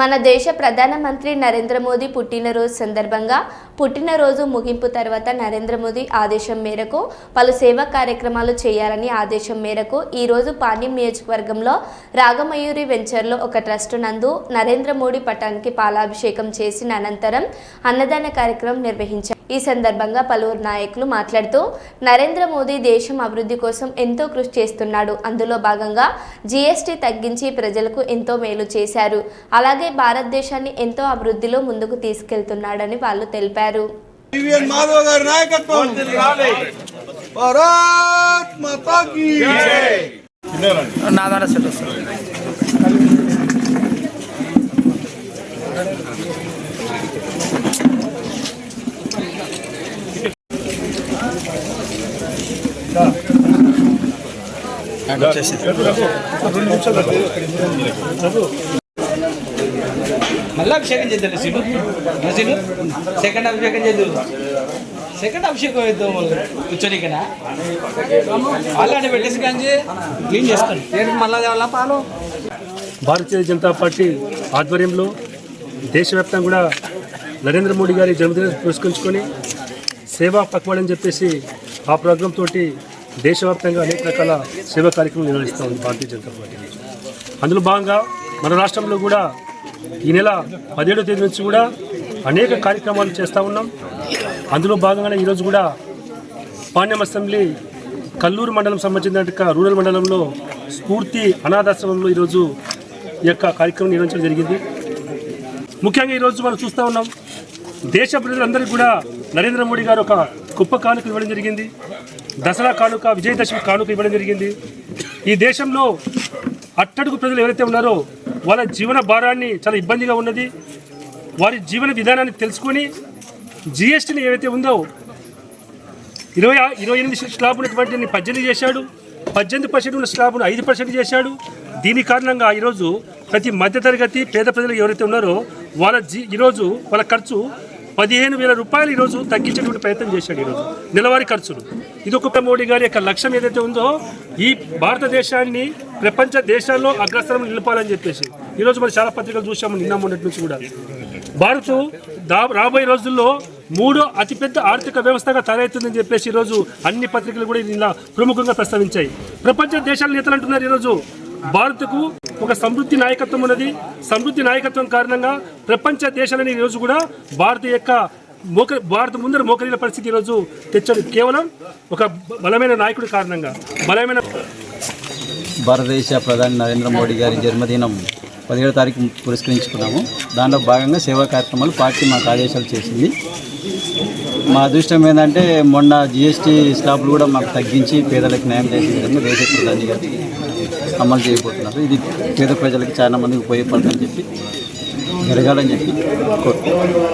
మన దేశ ప్రధానమంత్రి నరేంద్ర మోదీ పుట్టినరోజు సందర్భంగా పుట్టినరోజు ముగింపు తర్వాత నరేంద్ర మోదీ ఆదేశం మేరకు పలు సేవా కార్యక్రమాలు చేయాలని ఆదేశం మేరకు ఈరోజు పాణ్యం నియోజకవర్గంలో రాగమయూరి వెంచర్లో ఒక ట్రస్ట్ నందు నరేంద్ర మోడీ పటానికి పాలాభిషేకం చేసిన అనంతరం అన్నదాన కార్యక్రమం నిర్వహించారు. ఈ సందర్భంగా పలువురు నాయకులు మాట్లాడుతూ నరేంద్ర మోదీ దేశం అభివృద్ధి కోసం ఎంతో కృషి చేస్తున్నాడు. అందులో భాగంగా జీఎస్టీ తగ్గించి ప్రజలకు ఎంతో మేలు చేశారు. అలాగే భారతదేశాన్ని ఎంతో అభివృద్ధిలో ముందుకు తీసుకెళ్తున్నాడని వాళ్ళు తెలిపారు. వివిఎన్ మాధవ్ గారి నాయకత్వం భారత్ మాతా కీ నా ద్వారా సెట్ వస్తుంది మళ్ళీ అభిషేకం చేద్దాం సీటు సీటు సెకండ్ అభిషేకం చేద్దాం. సెకండ్ అభిషేకం చేద్దాం మళ్ళీ కూర్చోనికనా. అలాంటి పెట్టేసి కానీ క్లీన్ చేసుకోండి. మళ్ళీ తేవాలా పాలు? భారతీయ జనతా పార్టీ ఆధ్వర్యంలో దేశవ్యాప్తంగా కూడా నరేంద్ర మోడీ గారి జన్మదినం పురస్కరించుకొని సేవా పక్వాడ్ అని చెప్పేసి ఆ ప్రోగ్రాం తోటి దేశవ్యాప్తంగా అనేక రకాల సేవా కార్యక్రమాలు నిర్వహిస్తూ ఉంది భారతీయ జనతా పార్టీ. అందులో భాగంగా మన రాష్ట్రంలో కూడా ఈ నెల పదిహేడో తేదీ నుంచి కూడా అనేక కార్యక్రమాలు చేస్తూ ఉన్నాం. అందులో భాగంగానే ఈరోజు కూడా పాణ్యం అసెంబ్లీ కల్లూరు మండలం సంబంధించిన రూరల్ మండలంలో స్ఫూర్తి అనాథాశ్రమంలో ఈరోజు ఈ యొక్క కార్యక్రమం నిర్వహించడం జరిగింది. ముఖ్యంగా ఈరోజు మనం చూస్తూ ఉన్నాం దేశ ప్రజలందరికీ కూడా నరేంద్ర మోడీ గారు ఒక గొప్ప కానుక ఇవ్వడం జరిగింది. దసరా కానుక విజయదశమి కానుక ఇవ్వడం జరిగింది. ఈ దేశంలో అట్టడుగు ప్రజలు ఎవరైతే ఉన్నారో వాళ్ళ జీవన భారాన్ని చాలా ఇబ్బందిగా ఉన్నది. వారి జీవన విధానాన్ని తెలుసుకొని జిఎస్టీని ఏవైతే ఉందో ఇరవై ఇరవై ఎనిమిది స్లాబ్ ఉన్నటువంటి పద్దెనిమిది చేశాడు. పద్దెనిమిది పర్సెంట్ ఉన్న స్లాబ్ను ఐదు పర్సెంట్ చేశాడు. దీని కారణంగా ఈరోజు ప్రతి మధ్యతరగతి పేద ప్రజలు ఎవరైతే ఉన్నారో వాళ్ళ జీ ఈరోజు వాళ్ళ ఖర్చు పదిహేను వేల రూపాయలు ఈరోజు తగ్గించేటువంటి ప్రయత్నం చేశాడు ఈరోజు. నెలవారీ ఖర్చులు. ఇది ఒక మోడీ గారి యొక్క లక్ష్యం ఏదైతే ఉందో ఈ భారతదేశాన్ని ప్రపంచ దేశాల్లో అగ్రస్థానం నిలపాలని చెప్పేసి. ఈరోజు మనం చాలా పత్రికలు చూసాము నిన్న మొన్నటి నుంచి కూడా. భారత్ దా రాబోయే రోజుల్లో మూడో అతిపెద్ద ఆర్థిక వ్యవస్థగా తయారవుతుందని చెప్పేసి ఈరోజు అన్ని పత్రికలు కూడా ఇలా ప్రముఖంగా ప్రస్తావించాయి. ప్రపంచ దేశాల నేతలు అంటున్నారు ఈరోజు భారత్కు ఒక సమృద్ధి నాయకత్వం ఉన్నది. సమృద్ధి నాయకత్వం కారణంగా ప్రపంచ దేశాలని ఈరోజు కూడా భారత యొక్క మోక భారత ముందర మోకరిన పరిస్థితి ఈరోజు తెచ్చాడు కేవలం ఒక బలమైన నాయకుడి కారణంగా. బలమైన భారతదేశ ప్రధాని నరేంద్ర మోడీ గారి జన్మదినం పదిహేడు తారీఖు పురస్కరించుకున్నాము. దానిలో భాగంగా సేవా కార్యక్రమాలు పార్టీ మాకు ఆదేశాలు చేసింది. మా అదృష్టం ఏంటంటే మొన్న జిఎస్టీ స్లాబ్లు కూడా మాకు తగ్గించి పేదలకు న్యాయం చేసే విధంగా దేశ ప్రధాని గారు అమలు చేయబోతున్నారు. ఇది పేద ప్రజలకు చాలా మందికి ఉపయోగపడుతుందని చెప్పి జరగాలని చెప్పి కోరుకుంటున్నాను